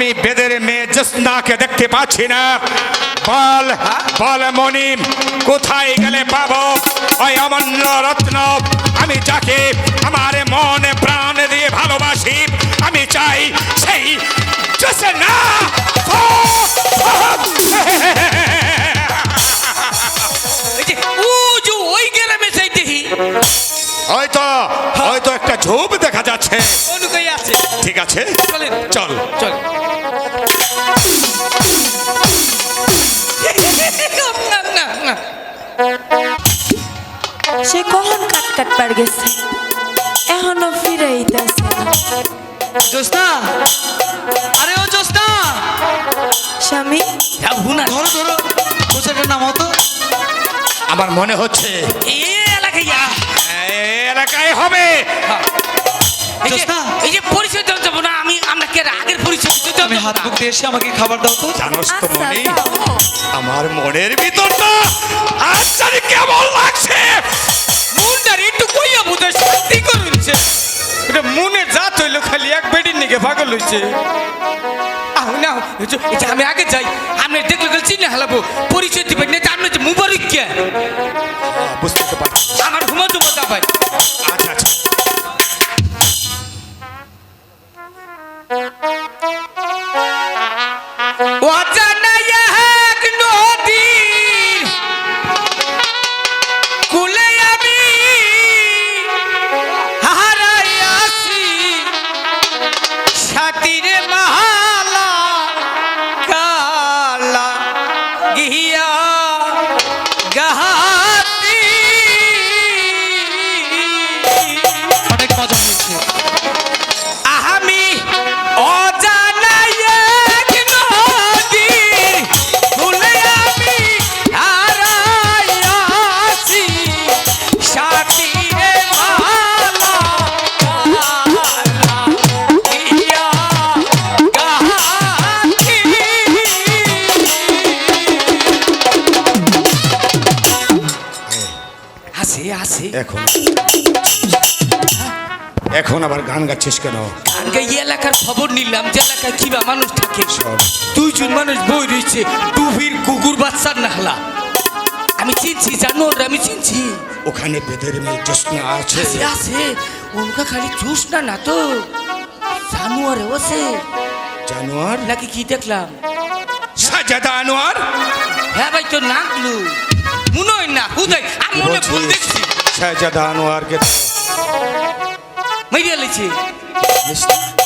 আমি বেদের মেয়ে জসনাকে দেখতে পাচ্ছি না। বল বল মনিম কোথায় গেলে পাবো? ওই অমূল্য রত্ন আমি যাকে আমার মন প্রাণ দিয়ে ভালোবাসি আমি চাই সেই জসনা হয়তো হয়তো একটা ঝোপ দেখা যাচ্ছে। ঠিক আছে চল। চল। সে কখন কাট কাট পার গেছে? এখনও ফিরে আইতাছে জোস্না আরে ও জোস্না স্বামী? যা ভুনা ধরো ধরো। পোশাকের নাম হতো আমার মনে হচ্ছে এই এলাকায় যা। এলাকায় হবে। এই যে- এই যে পরিচয় দেওয়া যাব না আমি আপনাকে আগের পরিচয় দিতে আমি হাত মুখ দিয়ে এসে আমাকে খাবার দাও তো। জানোস তো আচ্ছা মনি। আমার মনের ভিতরটা জানি কেমন লাগছে। মুন্ডার একটু কইয়া বুঝে শান্তি করুনছে। এটা মনে জাত হইল খালি এক বেডির নিকে পাগল হইছে। না আমি আগে যাই আপনি দেখলে গেলে চিনে হালাবো পরিচয় দিবেন না আপনি যে মুবারক কে? বুঝতে পারছি। আমার ঘুমা জমা দা ভাই আচ্ছা আচ্ছা। এখন। এখন আবার গান গাচ্ছিস কেন? আগে এই এলাকার খবর নিলাম যে এলাকায় কিবা মানুষ থাকে। সব। দুইজন মানুষ বই রয়েছে টুভির কুকুর বাচ্চার নাহলা। আমি চিনছি জানো আমি চিনছি। ওখানে বেদের মেয়ে জোসনা আছে। আছে ওনকা খালি চুস না না তো। জানুয়ারে ওসে। জানোয়ার? নাকি কি দেখলাম? সাজাদা আনোয়ার? হ্যাঁ ভাই তো নাকলু মনে হয় না হুদাই আমি মনে ভুল দেখছি। সাজাদা আনোয়ারকে মাইরিয়া লেছে।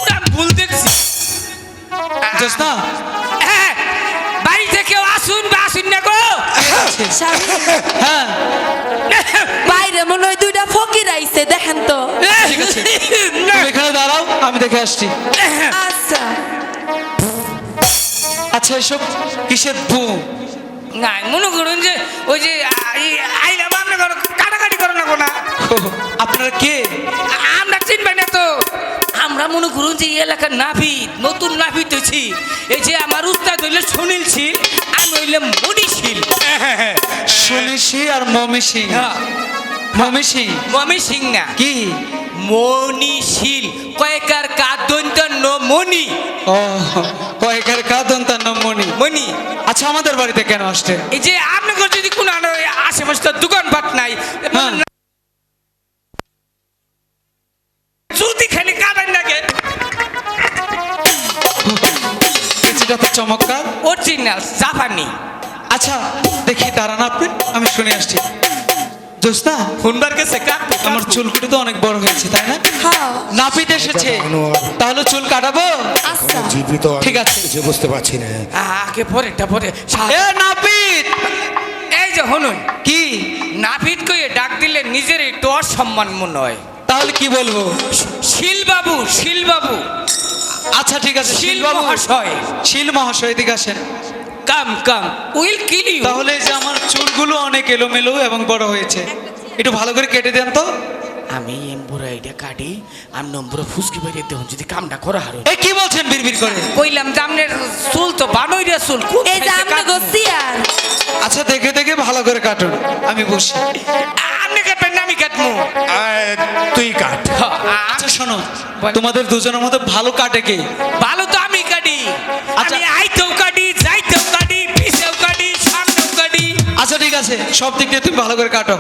ওরা ভুল দেখছি। জোস্না। হ্যাঁ বাড়ি থেকে আসুন বা আসুন না গো। হ্যাঁ। বাইরে মনে হয় দুইটা ফকির আইছে দেখেন তো। ঠিক আছে। এখানে দাঁড়াও আমি দেখে আসছি। আচ্ছা। আচ্ছা এসব কিসের বুম না মনে করুন যে ওই যে করো করো না। আপনারা কে? আমরা চিনবেন না তো। আমরা মনে করুন যে এই এলাকার নাভিদ নতুন নাভিদ হয়েছি এই যে আমার উস্তাদ হইলে সুনীল শীল আমি হইলাম মনি শীল শুনিসি আর মমি সিং হ্যাঁ। মমি সিং মমি সিং না। কি? মনি শীল কয়েকার কাদন্ত মনি ও কয়েকের কাদন তার নাম মনি মনি আচ্ছা আমাদের বাড়িতে কেন আসছে? এই যে আপনাদের যদি কোনো আরও আশেপাশে দোকানপাট নাই। লাগে তো চমৎকার। অরিজিনাল জাপানি আচ্ছা দেখি দাঁড়ান আপনি আমি শুনে আসছি। জোস্তা ফোনবার গেছে কাটতে আমার চুলগুলো তো অনেক বড় হয়েছে তাই না? হ্যাঁ। নাপিত এসেছে। তাহলে চুল কাটাবো? আচ্ছা। জীবিত ঠিক আছে। বুঝতে পারছি না। আগে পরেটা পরে এ নাপিত! এই যে হনুন কি? নাভিদ কইয়ে ডাক দিলে নিজের একটু অসম্মান মনে হয় তাহলে কি বলব? শিল বাবু শিল বাবু আচ্ছা ঠিক আছে শিল মহাশয়। শিল মহাশয় এদিকে আসেন। Come come. Will kill you. তাহলে যে আমার চুলগুলো অনেক এলোমেলো এবং বড় হয়েছে একটু ভালো করে কেটে দেন তো। আমি এমবুরা এটা কাটি আমি নম্বর ফুসকি বাইরে দেহন যদি কামটা করা হারো। এ কি বলছেন বিড়বিড় করে? কইলাম যে আপনার চুল তো বানই রে চুল এই যে সাইজে আমি আচ্ছা দেখে দেখে ভালো করে কাটুন আমি বসি। তুই কাট। আচ্ছা শোনো তোমাদের দুজনের মধ্যে ভালো কাটে কে? ভালো তো আমি কাটি। আচ্ছা। আমি আইতেও কাটি যাইতেও কাটি পিছেও কাটি সামনেও কাটি। আচ্ছা ঠিক আছে সব দিক দিয়ে তুমি ভালো করে কাটো।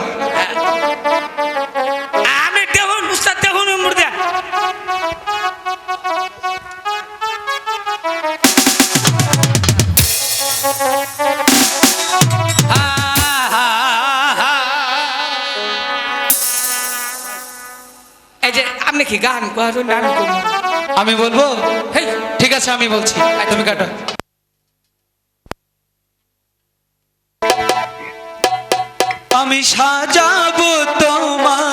কি গান? গান আমি বলব? হেই ঠিক আছে আমি বলছি। তুমি কাটো। আমি সাজাবো তোমারে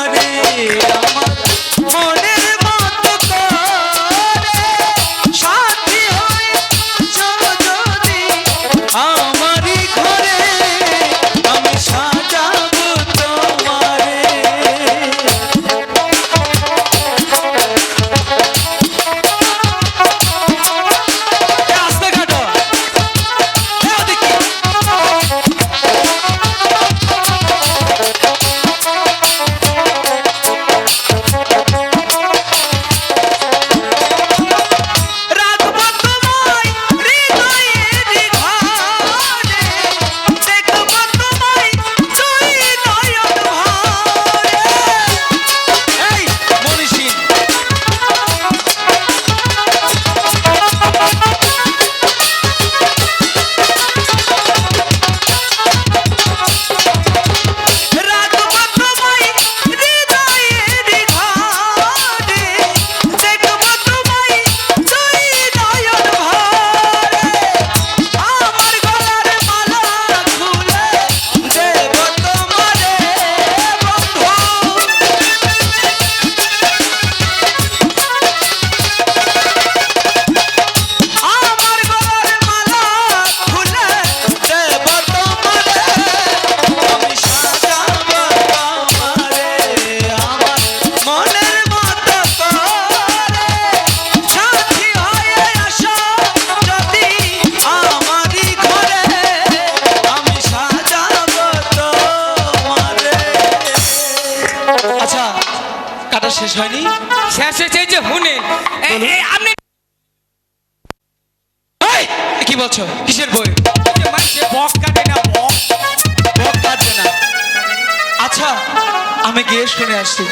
শেষ হয়নি? শেষ হয়েছে যে এই আপনি কি বলছো? কিসের বই? যে বক কাটে না বক। বক কাটবে না। আচ্ছা আমি গিয়ে শুনে আসছি।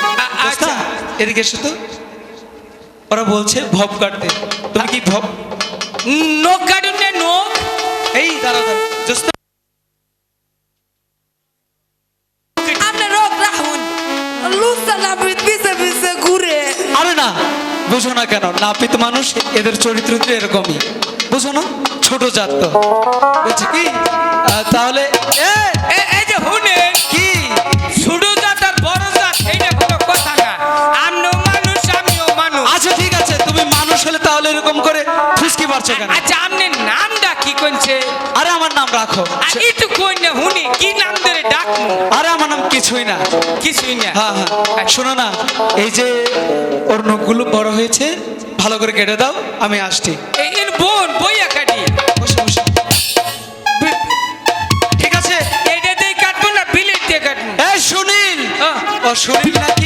আচ্ছা। এদিকে এসো তো। ওরা বলছে ভব কাটতে। তুমি কি ভব নোক কাটুন না নোক এই দাঁড়া দাঁড়া কেন? নাপিত মানুষ এদের চরিত্র তো এরকমই। বুঝো না? ছোট জাত তো। বলছে কি? তাহলে এ, এ- এই যে হুনেন কি? ছোট জাত আর বড় জাত এইটা কোনো কথা না। আমিও মানুষ আমিও মানুষ। আচ্ছা ঠিক আছে। তুমি মানুষ হলে তাহলে এরকম করে ফুসকি পারছ কেন? আচ্ছা আপনার নামটা কি কইছে আরে আমার নাম রাখো। একটু কিছুই না। কিছুই না। হ্যাঁ হ্যাঁ। শোনো না এই যে ওর নখগুলো বড় হয়েছে ভালো করে কেটে দাও আমি আসছি। এই বোন বইয়া কাটি ঠিক আছে? এটা দিয়ে কাটবো না বিলেট দিয়ে কাটবো। হ্যাঁ সুনীল হ্যাঁ। ও সুনীল নাকি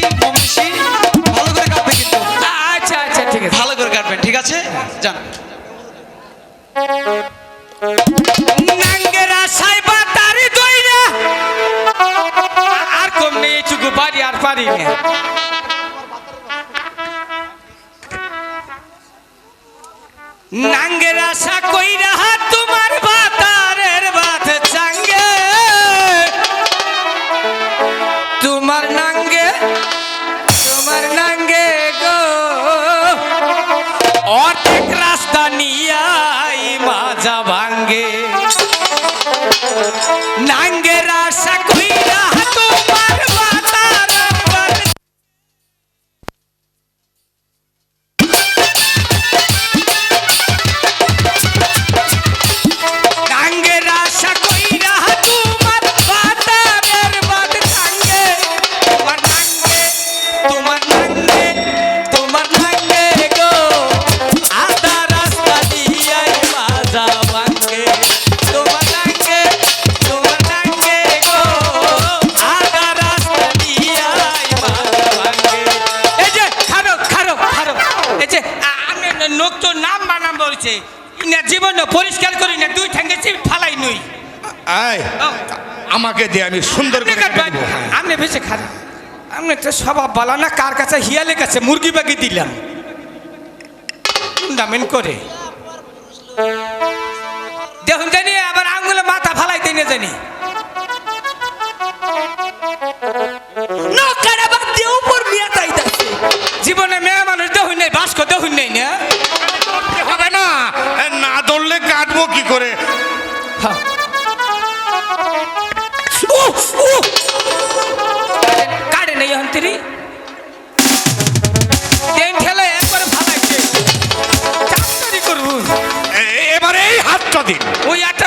নাঙ্গের আশা কইরা তোমার বাতারের বাত চাঙ্গে। তোমার নাঙ্গে তোমার নাঙ্গে গো। অর্ধেক রাস্তা নিয়াই মাঝা ভাঙ্গে। নাঙ্গে আয়। আমাকে দিয়ে আমি সুন্দর করে আপনি বেশি খারাপ আপনি একটা স্বভাব বলা না কার কাছে হিয়ালে কাছে মুরগি বাগি দিলাম। দামিন করে। দেখুন জানি আবার আঙুলে মাথা ফালাই দিই না জানি। জীবনে মেয়ে মানুষ দেখুন নেই বাস্ক দেখুন এই হাতটা দিন ওই একটা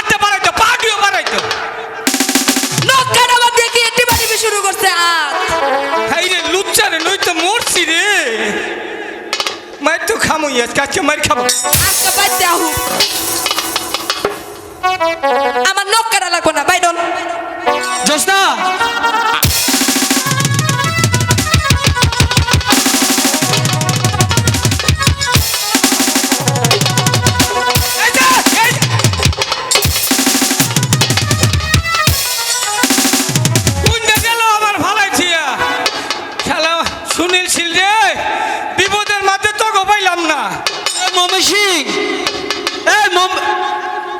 একটা বাড়াইতো পাটিও বাড়াইতো। নৌকাটা বাদ দিয়ে একটি বাড়ি শুরু করছে হাত হাই রে লুচ্চা রে নই তো মরছি রে। মার তো খামো আজকে আজকে মার খাব। আজকে বাইতে আহু আমার নৌকাটা লাগবো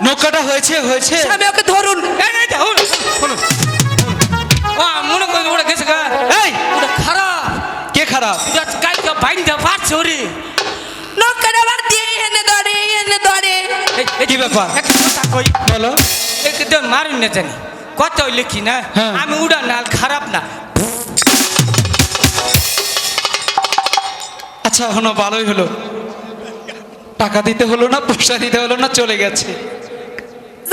নৌকাটা হয়েছে হয়েছে। আমি ওকে ধরুন। মনে করি ওরা গেছে গা। এই! ওটা খারাপ। কে খারাপ? কালকে বাইন্দা পারছে ওরে। নৌকাটা বাদ দিয়ে এনে ধরে এনে ধরে। কি ব্যাপার? একটা কথা কই। বলো। একদম মারুন না জানি। কত কি না? হ্যাঁ। আমি উড়া নাল খারাপ না। আচ্ছা হলো ভালোই হলো। টাকা দিতে হলো না পয়সা দিতে হলো না চলে গেছে।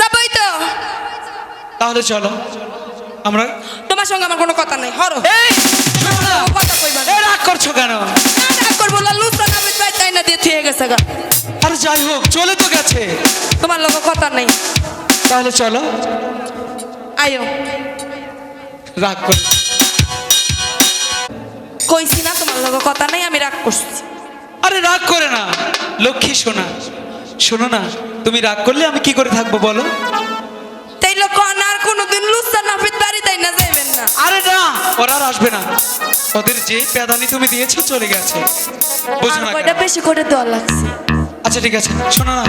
যাবই তো। তাহলে চলো আমরা তোমার সঙ্গে আমার কোনো কথা নাই হরো। কথা কইবা। রাগ করছ কেন? করব না তাই না দিয়ে থিয়ে গেছে গা। আরে যাই হোক চলে তো গেছে। তোমার লোক কথা নাই। তাহলে চলো। আয়ো। রাগ করে। কইছি না তোমার লোক কথা নাই আমি রাগ করছি। আরে রাগ করে না। লক্ষ্মী শোনা। শোনো না। তুমি রাগ করলে আমি কি করে থাকব বলো? তাই লোক আর কোনোদিন না তাই না যাইবেন না। আরে না। ওরা আর আসবে না। ওদের যে প্যাদানি তুমি দিয়েছ চলে গেছে। বুঝো না আর কয়টা বেশি করে লাগছে। আচ্ছা ঠিক আছে। শোনো না।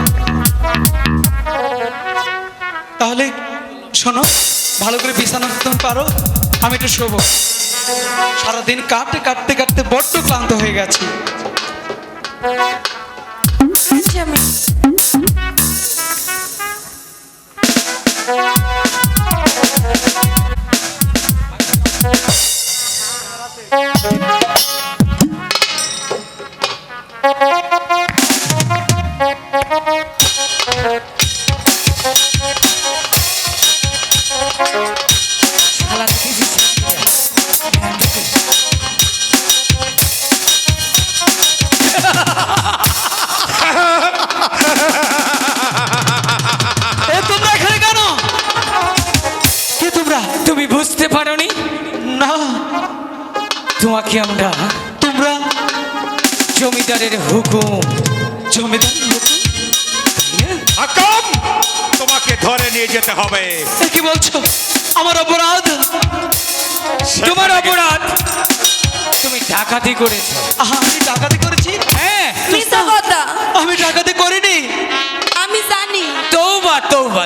তাহলে শোনো ভালো করে বিছানা তুমি পারো আমি একটু শোবো। সারাদিন কাটতে কাটতে কাটতে বড্ড ক্লান্ত হয়ে গেছি। আচ্ছা, আমি শালা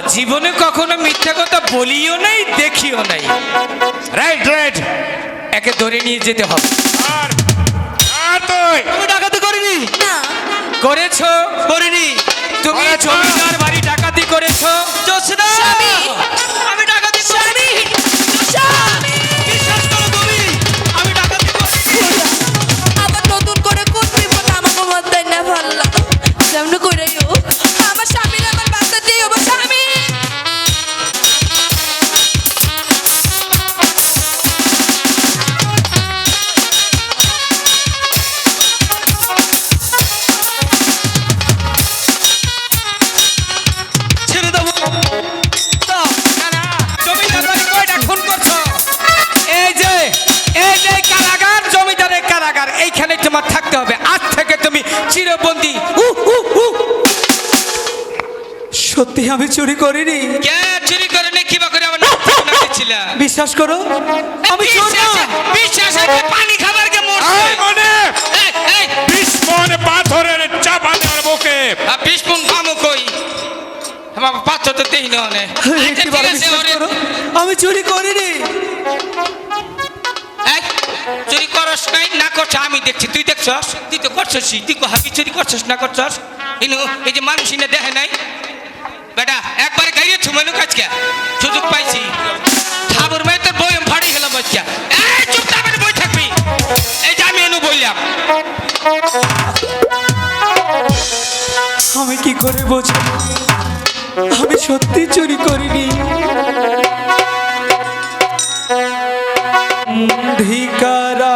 জীবনে কখনো মিথ্যা কথা বলিও নাই দেখিও নাই। রাইট রাইট একে ধরে নিয়ে যেতে হবে। আর আর তুই। ডাকাতি করিনি? না। করেছ? করিনি। তুমি। জমিদার বাড়ি ডাকাতি করেছ? জোসনা স্বামী চিরবন্দি। উ উ উ। সত্যি আমি চুরি করিনি। কে চুরি করে নে কিবা করে আমার বিশ্বাস করো আমি না। বিশ্বাস পানি খাবার কে মরছে? মনে? এই এই। বিশ মন পাথরের চাপা দেওয়ার বুকে। আ, বিশ পামো কই? আমার পাথর তো দেই না আচ্ছা, আমি চুরি করিনি। চুরি করস নাই না করছ আমি দেখছি তুই দেখছস তুই তো করছস তুই হাবি চুরি করছস না করছস? ইনু, এই যে মানুষ ইনে দেখে নাই? বেটা, একবারে গাড়িয়ে ছুমানু কাজকে। সুযোগ পাইছি। ঠাবুর মেয়ে তোর বই ফাড়ি গেলাম বাচ্চা এই চুপ থাকবে বই থাকবি। এই যে আমি এনু বললাম। আমি কি করে বোঝাবো? আমি সত্যি চুরি করিনি। ধিকারা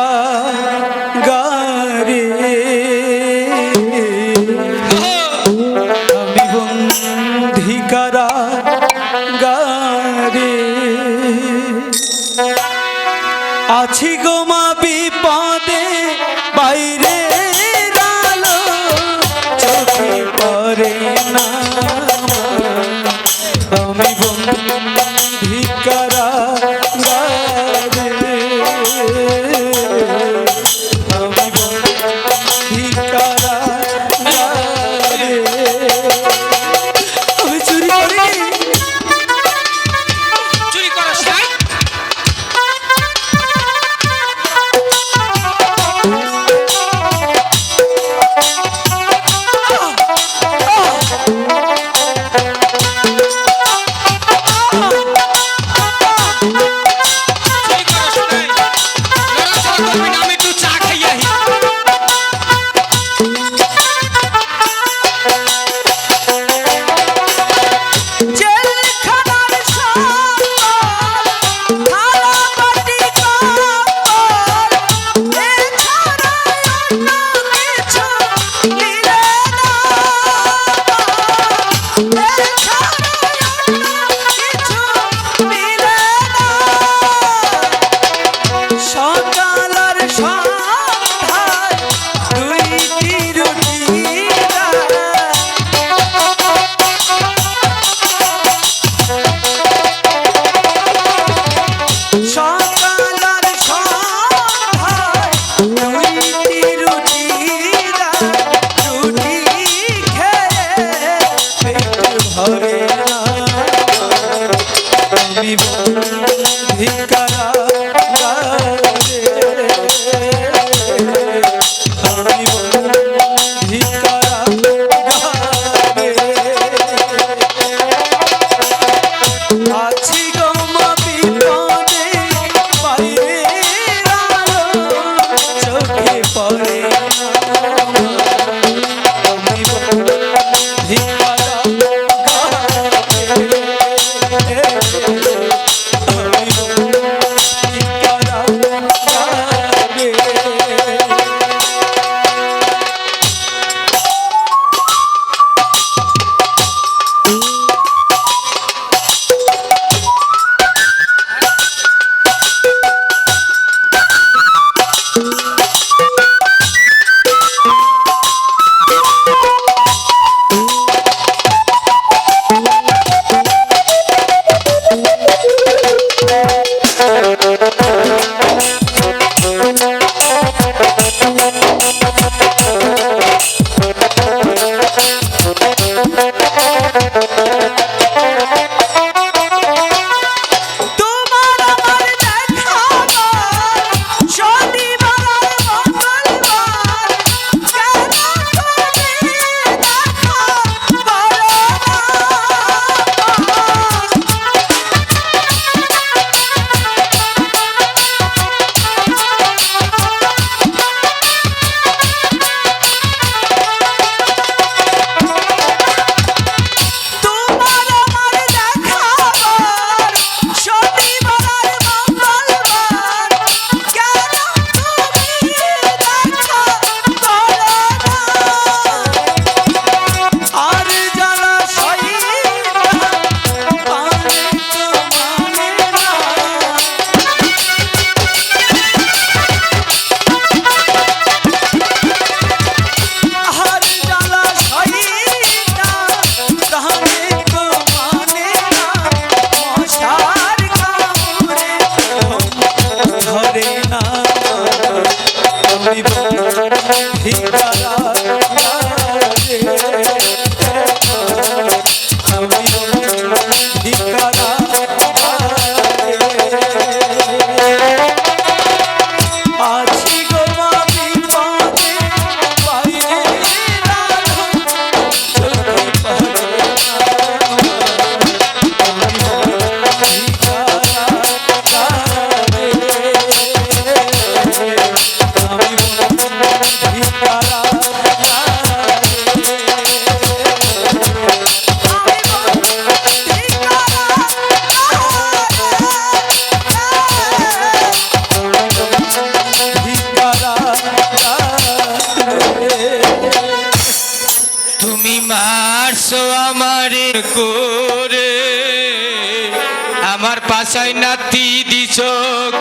দিছ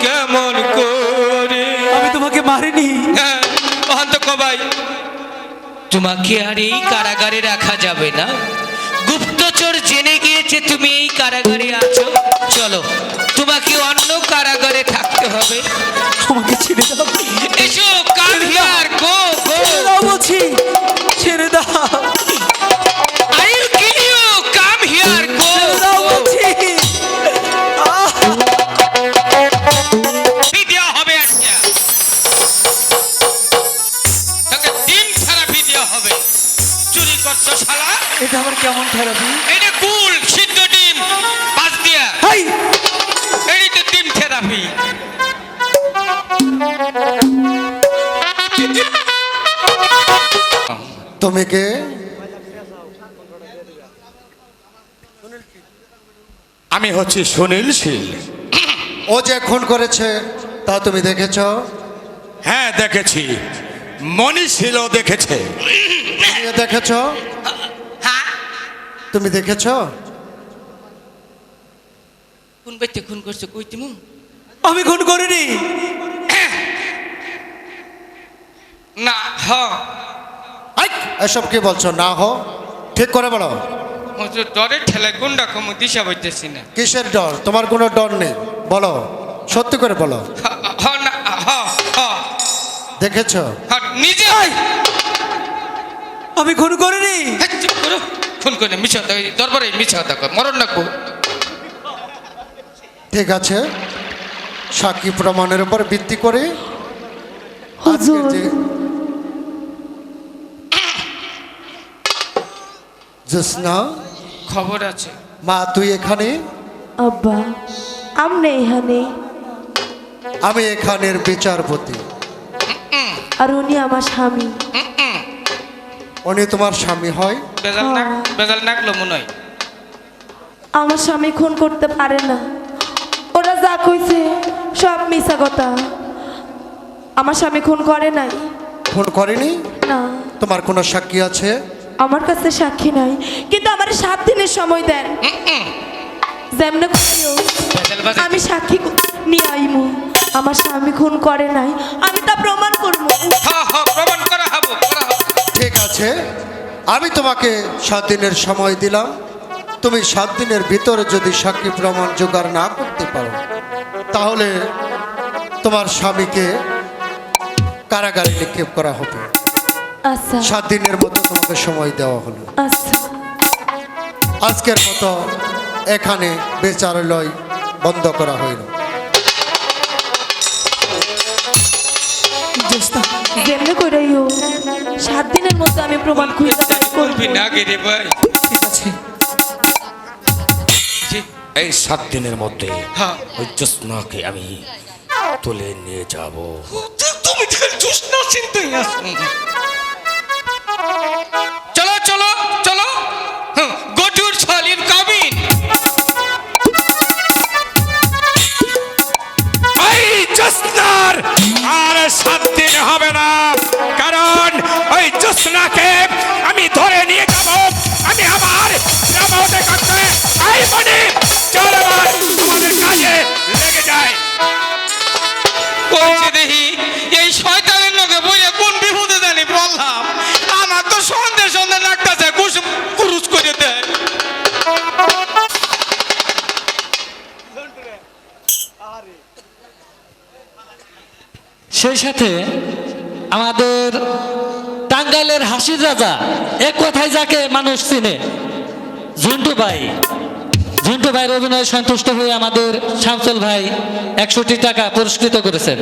কেমন করে? আমি তোমাকে মারিনি। হ্যাঁ, অহন্ত কবাই। তোমাকে আর এই কারাগারে রাখা যাবে না। গুপ্তচর জেনে গিয়েছে তুমি এই কারাগারে আছো। চলো তোমাকে অন্য কারাগারে থাকতে হবে। আমাকে ছেড়ে দাও। এসো কাম হিয়ার গো। গো বলছি। ছেড়ে দাও। কেমন থেরাপি এটা কুল সিদ্ধ ডিম পাঁচ দিয়া। হাই! এই তো ডিম থেরাপি তুমি কে? আমি হচ্ছি সুনীল শীল। ও যে খুন করেছে তা তুমি দেখেছ? হ্যাঁ দেখেছি। মনীষীলও দেখেছে। দেখেছ? তুমি দেখেছ? কোন ব্যক্তি খুন করছে কই তুমি? আমি খুন করিনি। না হ। আই! এসব কি বলছো? না হ। ঠিক করে বলো। মতো ডরের ঠেলায় কোনটা কম দিশা বইতেছি না। কিসের ডর? তোমার কোনো ডর নেই। বলো। সত্যি করে বলো। হ- না হ হ। দেখেছ? হ, নিজে। আমি খুন করিনি। হ্যাঁ, চুপ করো। খুন করে মিছা দরবারে মিছা কথা কয় মরণ রাখব ঠিক আছে। সাক্ষী প্রমাণের উপর ভিত্তি করে আজকের যে জোসনা খবর আছে। মা তুই এখানে? আব্বা আমনে এখানে? আমি এখানের বিচারপতি। আর উনি আমার স্বামী। উনি তোমার স্বামী হয়? বেজাল নাক বেজাল নাকলো মনে হয়। আমার স্বামী খুন করতে পারে না। ওরা যা কইছে সব মিশা কথা। আমার স্বামী খুন করে নাই। ফোন করেনি? না। তোমার কোনো সাক্ষী আছে? আমার কাছে সাক্ষী নাই। কিন্তু আমার সাত দিনের সময় দেন যেমনে করিও আমি সাক্ষী নিয়ে আইমু। আমার স্বামী খুন করে নাই। আমি তা প্রমাণ করব হ হ প্রমাণ করা হব করা হব। ঠিক আছে। আমি তোমাকে সাত দিনের সময় দিলাম। তুমি সাত দিনের ভিতরে যদি সাক্ষী প্রমাণ জোগাড় না করতে পারো তাহলে তোমার স্বামীকে কারাগারে নিক্ষেপ করা হবে। আচ্ছা। সাত দিনের মতো তোমাকে সময় দেওয়া হলো। আচ্ছা। আজকের মতো এখানে বেচারালয় বন্ধ করা হইল। যেমনে কইরাইও সাত দিনের মধ্যে আমি প্রমাণ খুঁজে করব না গে রে ভাই। ঠিক আছে। জি, এই সাত দিনের মধ্যে হ্যাঁ। ওই জ্যোৎস্নাকে আমি তুলে নিয়ে যাব। তুমি তো জসনা চিন্তাই আছো। হবে না। কারণ ওই জোসনাকে আমি ধরে নিয়ে যাব। আমি আমার গ্রামতে করতে আই মনে। চল এবার আমাদের কাজে লেগে যায় পৌঁছে দেখি সেই সাথে আমাদের টাঙ্গাইলের হাসির রাজা, এক কথায় যাকে মানুষ চিনে, ঝুন্টু ভাই। ঝুন্টু ভাইয়ের অভিনয় সন্তুষ্ট হয়ে আমাদের শামসুল ভাই একশোটি টাকা পুরস্কৃত করেছেন।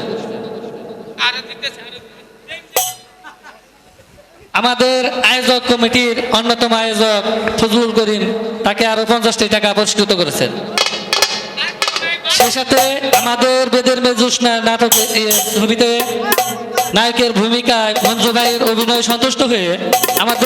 আমাদের আয়োজক কমিটির অন্যতম আয়োজক ফজলুল করিম তাকে আরও পঞ্চাশটি টাকা পুরস্কৃত করেছেন। সাথে আমাদের বেদের মেজুসনা নাটক ছবিতে নায়কের ভূমিকায় মঞ্জু ভাইয়ের অভিনয় সন্তুষ্ট হয়ে আমাদের